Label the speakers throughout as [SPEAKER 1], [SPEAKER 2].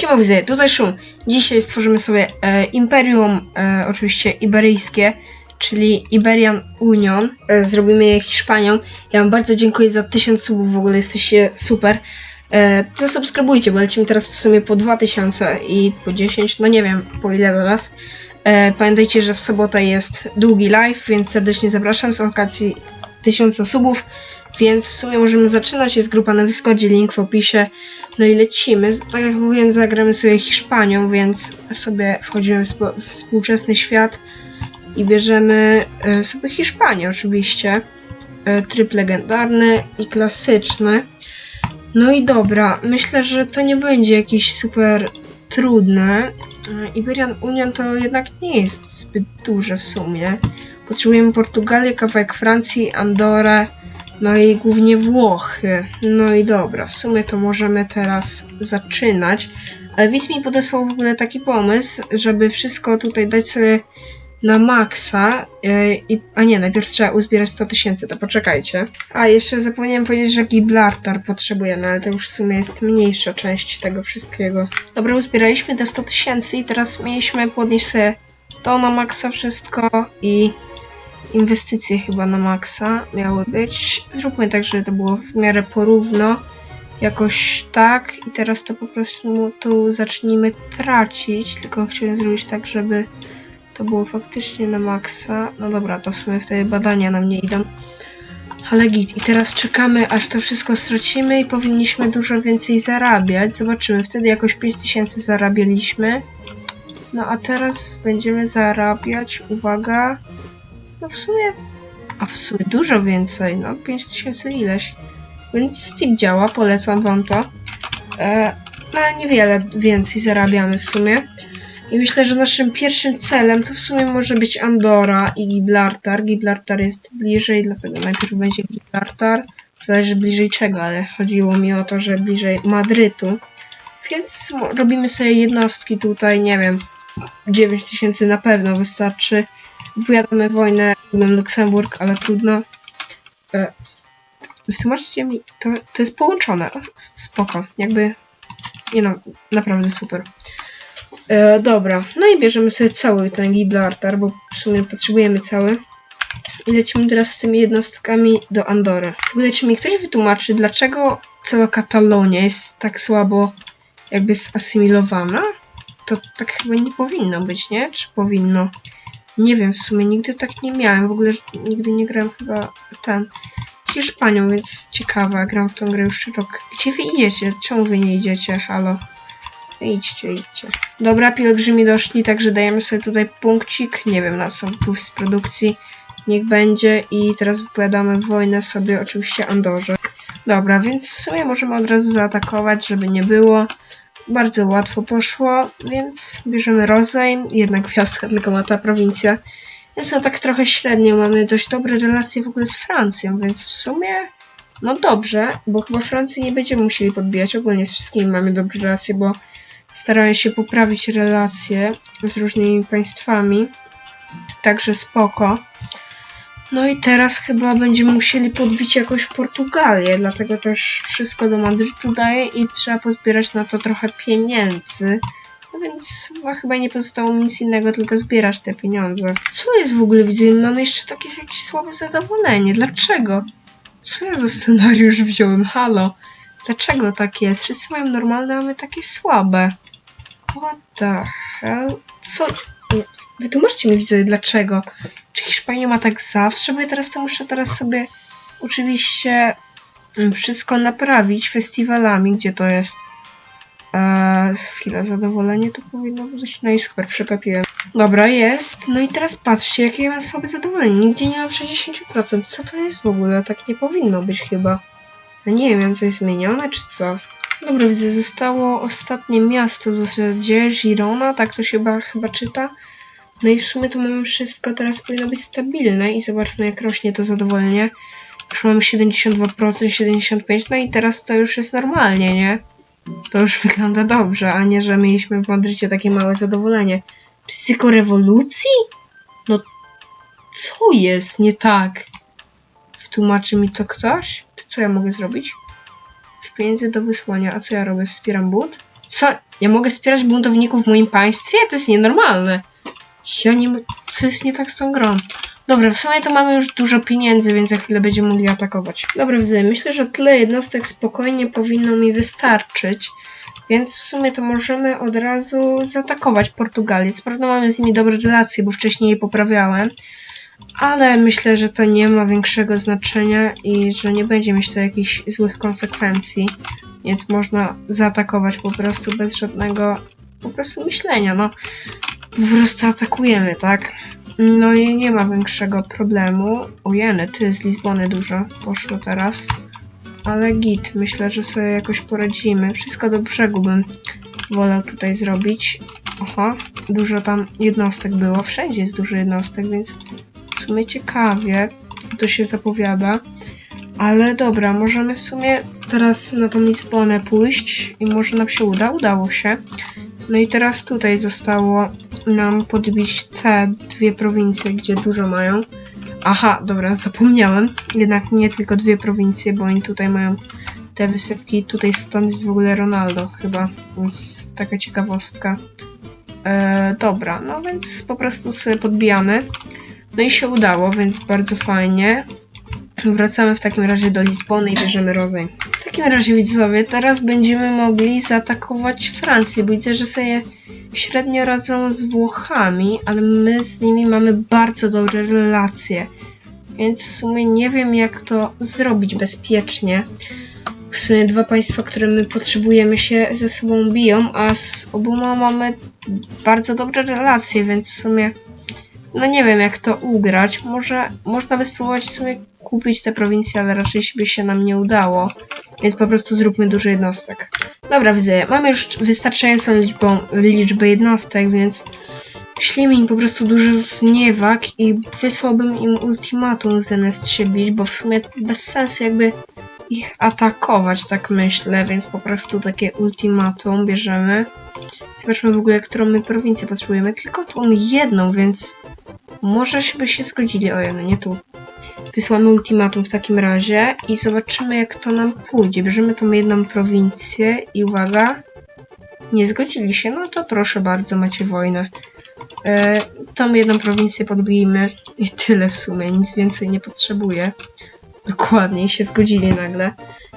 [SPEAKER 1] Siema widzę, tutaj Szum. Dzisiaj stworzymy sobie e, Imperium, e, oczywiście iberyjskie, czyli Iberian Union. E, zrobimy je Hiszpanią. Ja wam bardzo dziękuję za 1000 subów, w ogóle jesteście super. E, to subskrybujcie, bo lecimy teraz w sumie po 2000 i po 10, no nie wiem po ile teraz. E, pamiętajcie, że w sobotę jest długi live, więc serdecznie zapraszam z okazji 1000 subów. Więc w sumie możemy zaczynać, jest grupa na Discordzie, link w opisie. No i lecimy. Tak jak mówiłem, zagramy sobie Hiszpanią, więc sobie wchodzimy w współczesny świat i bierzemy e, sobie Hiszpanię oczywiście. E, Tryb legendarny i klasyczny. No i dobra, myślę, że to nie będzie jakieś super trudne. Iberian Union to jednak nie jest zbyt duże w sumie. Potrzebujemy Portugalię, kawałek Francji, Andorę, no i głównie Włochy. No i dobra, w sumie to możemy teraz zaczynać. Ale widz mi podesłał w ogóle taki pomysł, żeby wszystko tutaj dać sobie na maksa. Yy, a nie, najpierw trzeba uzbierać 100 tysięcy, to poczekajcie. A, jeszcze zapomniałem powiedzieć, że Gibraltar potrzebujemy, ale to już w sumie jest mniejsza część tego wszystkiego. Dobra, uzbieraliśmy te 100 tysięcy i teraz mieliśmy podnieść sobie to na maksa wszystko i inwestycje chyba na maksa miały być. Zróbmy tak, żeby to było w miarę porówno. Jakoś tak. I teraz to po prostu tu zacznijmy tracić. Tylko chciałem zrobić tak, żeby to było faktycznie na maksa. No dobra, to w sumie wtedy badania nam nie idą. Ale git. I teraz czekamy, aż to wszystko stracimy i powinniśmy dużo więcej zarabiać. Zobaczymy. Wtedy jakoś 5000 zarabialiśmy. No a teraz będziemy zarabiać, uwaga, no w sumie, a w sumie dużo więcej, no 5000 ileś. Więc Steam działa, polecam wam to. E, no ale niewiele więcej zarabiamy w sumie. I myślę, że naszym pierwszym celem to w sumie może być Andora i Gibraltar. Gibraltar jest bliżej, dlatego najpierw będzie Gibraltar. Zależy bliżej czego, ale chodziło mi o to, że bliżej Madrytu. Więc robimy sobie jednostki tutaj, nie wiem, 9000 na pewno wystarczy. Wypowiadamy wojnę na Luksemburg, ale trudno. E, wytłumaczcie mi, to, to jest połączone. Spoko, jakby. Nie no, naprawdę super. E, dobra, no i bierzemy sobie cały ten Gibraltar, bo w sumie potrzebujemy cały. I lecimy teraz z tymi jednostkami do Andory. Ogóle, czy mi ktoś wytłumaczy, dlaczego cała Katalonia jest tak słabo jakby zasymilowana? To tak chyba nie powinno być, nie? Czy powinno? Nie wiem, w sumie nigdy tak nie miałem. W ogóle nigdy nie grałem chyba ten Hiszpanią, więc ciekawa. Gram w tą grę już rok. Gdzie wy idziecie? Czemu wy nie idziecie? Halo. Idźcie, idźcie. Dobra, pielgrzymi doszli, także dajemy sobie tutaj punkcik. Nie wiem na co, plus z produkcji. Niech będzie. I teraz wypowiadamy wojnę sobie oczywiście Andorze. Dobra, więc w sumie możemy od razu zaatakować, żeby nie było. Bardzo łatwo poszło, więc bierzemy rozejm. Jedna gwiazdka tylko ma ta prowincja. Więc no tak trochę średnio. Mamy dość dobre relacje w ogóle z Francją, więc w sumie no dobrze, bo chyba Francji nie będziemy musieli podbijać. Ogólnie z wszystkimi mamy dobre relacje, bo starają się poprawić relacje z różnymi państwami. Także spoko. No i teraz chyba będziemy musieli podbić jakąś Portugalię, dlatego też wszystko do Madrytu daje i trzeba pozbierać na to trochę pieniędzy. No więc no, chyba nie pozostało mi nic innego, tylko zbierać te pieniądze. Co jest w ogóle, widzę? Mamy jeszcze takie jakieś słabe zadowolenie. Dlaczego? Co ja za scenariusz wziąłem? Halo? Dlaczego tak jest? Wszyscy mają normalne, a my takie słabe. What the hell? Co? Wytłumaczcie mi, widzowie, dlaczego? Czy Hiszpania ma tak zawsze? Bo ja teraz to muszę teraz sobie oczywiście mm, wszystko naprawić festiwalami, gdzie to jest. Eee, chwila, zadowolenie to powinno być. I super, przegapiłem. Dobra, jest. No i teraz patrzcie, jakie ja mam słabe zadowolenie. Nigdzie nie mam 60%. Co to jest w ogóle? Tak nie powinno być chyba. Ja nie wiem, coś zmienione czy co? Dobra, widzę, zostało ostatnie miasto w zasadzie, Girona, tak to się chyba, chyba czyta. No i w sumie to mamy wszystko, teraz powinno być stabilne i zobaczmy jak rośnie to zadowolenie. Już mamy 72%, 75%, no i teraz to już jest normalnie, nie? To już wygląda dobrze, a nie, że mieliśmy w Madrycie takie małe zadowolenie. Jest tylko rewolucji? No, co jest nie tak? Wtłumaczy mi to ktoś? To co ja mogę zrobić? Pieniędzy do wysłania, a co ja robię? Wspieram but? Co? Ja mogę wspierać buntowników w moim państwie? To jest nienormalne. Ja nie... Co jest nie tak z tą grą? Dobra, w sumie to mamy już dużo pieniędzy, więc za chwilę będziemy mogli atakować. Dobra, widzę. Myślę, że tyle jednostek spokojnie powinno mi wystarczyć. Więc w sumie to możemy od razu zaatakować Portugalię. Co prawda mamy z nimi dobre relacje, bo wcześniej je poprawiałem. Ale myślę, że to nie ma większego znaczenia i że nie będzie mieć to jakichś złych konsekwencji. Więc można zaatakować po prostu bez żadnego po prostu myślenia. No, po prostu atakujemy, tak? No i nie ma większego problemu. Ojeny, ty z Lizbony dużo poszło teraz. Ale git, myślę, że sobie jakoś poradzimy. Wszystko do brzegu bym wolał tutaj zrobić. Aha, dużo tam jednostek było. Wszędzie jest dużo jednostek, więc w sumie ciekawie to się zapowiada. Ale dobra, możemy w sumie teraz na tą Lizbonę pójść i może nam się uda. Udało się. No i teraz tutaj zostało nam podbić te dwie prowincje, gdzie dużo mają. Aha, dobra, zapomniałem. Jednak nie tylko dwie prowincje, bo oni tutaj mają te wysepki. Tutaj stąd jest w ogóle Ronaldo chyba, więc taka ciekawostka. E, dobra, no więc po prostu sobie podbijamy. No i się udało, więc bardzo fajnie. Wracamy w takim razie do Lizbony i bierzemy rozejm. W takim razie widzowie, teraz będziemy mogli zaatakować Francję, bo widzę, że sobie średnio radzą z Włochami, ale my z nimi mamy bardzo dobre relacje. Więc w sumie nie wiem, jak to zrobić bezpiecznie. W sumie dwa państwa, które my potrzebujemy się ze sobą biją, a z oboma mamy bardzo dobre relacje, więc w sumie no nie wiem jak to ugrać. Może można by spróbować w sumie kupić te prowincje, ale raczej by się nam nie udało. Więc po prostu zróbmy dużo jednostek. Dobra, widzę. Mamy już wystarczającą liczbą, liczbę jednostek, więc ślimy im po prostu dużo zniewag i wysłałbym im ultimatum zamiast się bić, bo w sumie bez sensu jakby ich atakować, tak myślę, więc po prostu takie ultimatum bierzemy. Zobaczmy w ogóle, którą my prowincję potrzebujemy. Tylko tą jedną, więc może się zgodzili. O, no nie tu. Wysłamy ultimatum w takim razie i zobaczymy, jak to nam pójdzie. Bierzemy tą jedną prowincję i uwaga, nie zgodzili się. No to proszę bardzo, macie wojnę. E, tą jedną prowincję podbijmy i tyle w sumie, nic więcej nie potrzebuję. Dokładnie, się zgodzili nagle.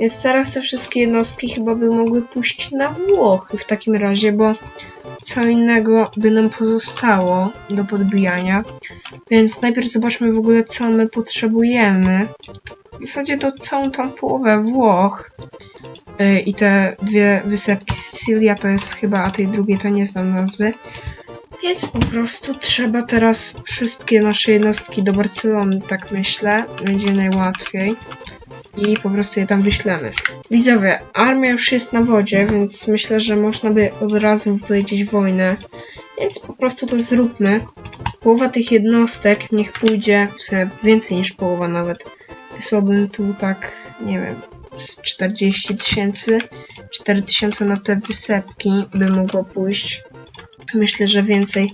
[SPEAKER 1] Więc teraz te wszystkie jednostki chyba by mogły pójść na Włochy w takim razie, bo co innego by nam pozostało do podbijania. Więc najpierw zobaczmy w ogóle, co my potrzebujemy. W zasadzie to całą tą połowę Włoch. Yy, I te dwie wysepki Sycylia to jest chyba, a tej drugiej to nie znam nazwy. Więc po prostu trzeba teraz wszystkie nasze jednostki do Barcelony, tak myślę. Będzie najłatwiej. I po prostu je tam wyślemy. Widzowie, armia już jest na wodzie, więc myślę, że można by od razu wypowiedzieć wojnę. Więc po prostu to zróbmy. Połowa tych jednostek niech pójdzie, w sumie więcej niż połowa nawet. Wysłałbym tu tak, nie wiem, z 40 tysięcy, 4 tysiące na te wysepki by mogło pójść. Myślę, że więcej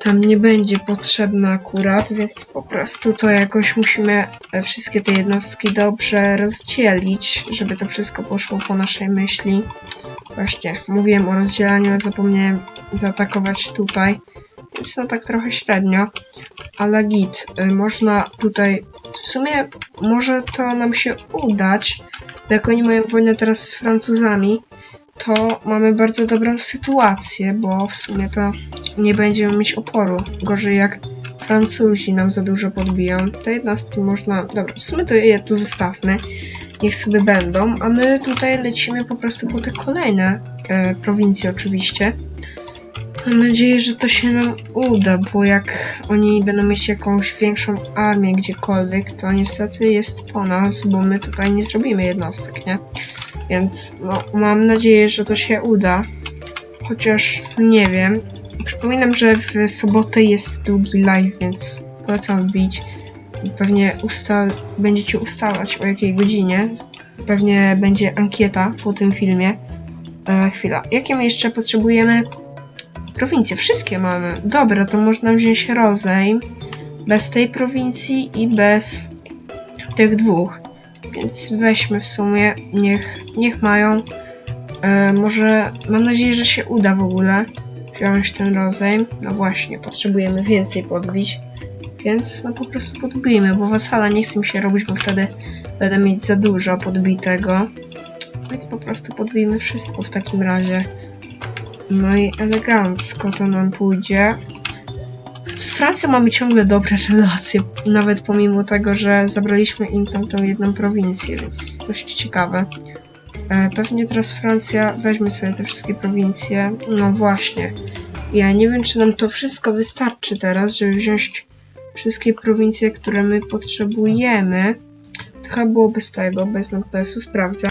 [SPEAKER 1] tam nie będzie potrzebne akurat, więc po prostu to jakoś musimy e, wszystkie te jednostki dobrze rozdzielić, żeby to wszystko poszło po naszej myśli. Właśnie, mówiłem o rozdzielaniu, zapomniałem zaatakować tutaj. Więc no tak trochę średnio, ale git. Y, Można tutaj, w sumie może to nam się udać, bo jak oni mają wojnę teraz z Francuzami, to mamy bardzo dobrą sytuację, bo w sumie to nie będziemy mieć oporu. Gorzej jak Francuzi nam za dużo podbiją. Te jednostki można... Dobra, w sumie to je tu zostawmy. Niech sobie będą, a my tutaj lecimy po prostu po te kolejne e, prowincje oczywiście. Mam nadzieję, że to się nam uda, bo jak oni będą mieć jakąś większą armię gdziekolwiek, to niestety jest po nas, bo my tutaj nie zrobimy jednostek, nie? Więc no, mam nadzieję, że to się uda. Chociaż nie wiem. Przypominam, że w sobotę jest długi live, więc polecam wbić. Pewnie ustal będziecie ustalać o jakiej godzinie. Pewnie będzie ankieta po tym filmie. E, chwila. Jakie jeszcze potrzebujemy? Prowincje. Wszystkie mamy. Dobra, to można wziąć rozejm. Bez tej prowincji i bez tych dwóch. Więc weźmy w sumie, niech, niech mają. E, może, mam nadzieję, że się uda w ogóle wziąć ten rozejm. No właśnie, potrzebujemy więcej podbić. Więc no po prostu podbijmy, bo wasala nie chce mi się robić, bo wtedy będę mieć za dużo podbitego. Więc po prostu podbijmy wszystko w takim razie. No i elegancko to nam pójdzie. Z Francją mamy ciągle dobre relacje, nawet pomimo tego, że zabraliśmy im tamtą jedną prowincję, więc dość ciekawe. E, Pewnie teraz Francja weźmie sobie te wszystkie prowincje. No właśnie. Ja nie wiem, czy nam to wszystko wystarczy teraz, żeby wziąć wszystkie prowincje, które my potrzebujemy. To chyba było bez tego, bez notesu, sprawdzę.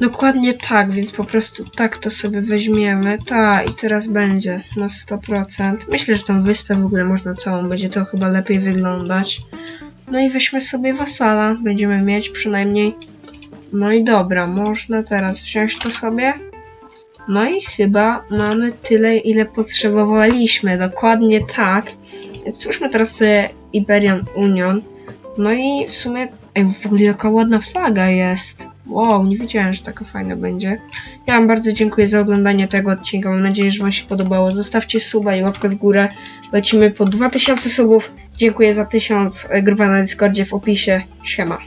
[SPEAKER 1] Dokładnie tak, więc po prostu tak to sobie weźmiemy. Ta i teraz będzie na 100%. Myślę, że tą wyspę w ogóle można całą, będzie to chyba lepiej wyglądać. No i weźmy sobie wasala, będziemy mieć przynajmniej. No i dobra, można teraz wziąć to sobie. No i chyba mamy tyle, ile potrzebowaliśmy. Dokładnie tak. Więc stwórzmy teraz sobie Iberian Union. No i w sumie. Ej, w ogóle jaka ładna flaga jest. Wow, nie wiedziałem, że taka fajna będzie. Ja Wam bardzo dziękuję za oglądanie tego odcinka. Mam nadzieję, że Wam się podobało. Zostawcie suba i łapkę w górę. Lecimy po 2000 subów. Dziękuję za 1000. Grupa na Discordzie w opisie. Siema.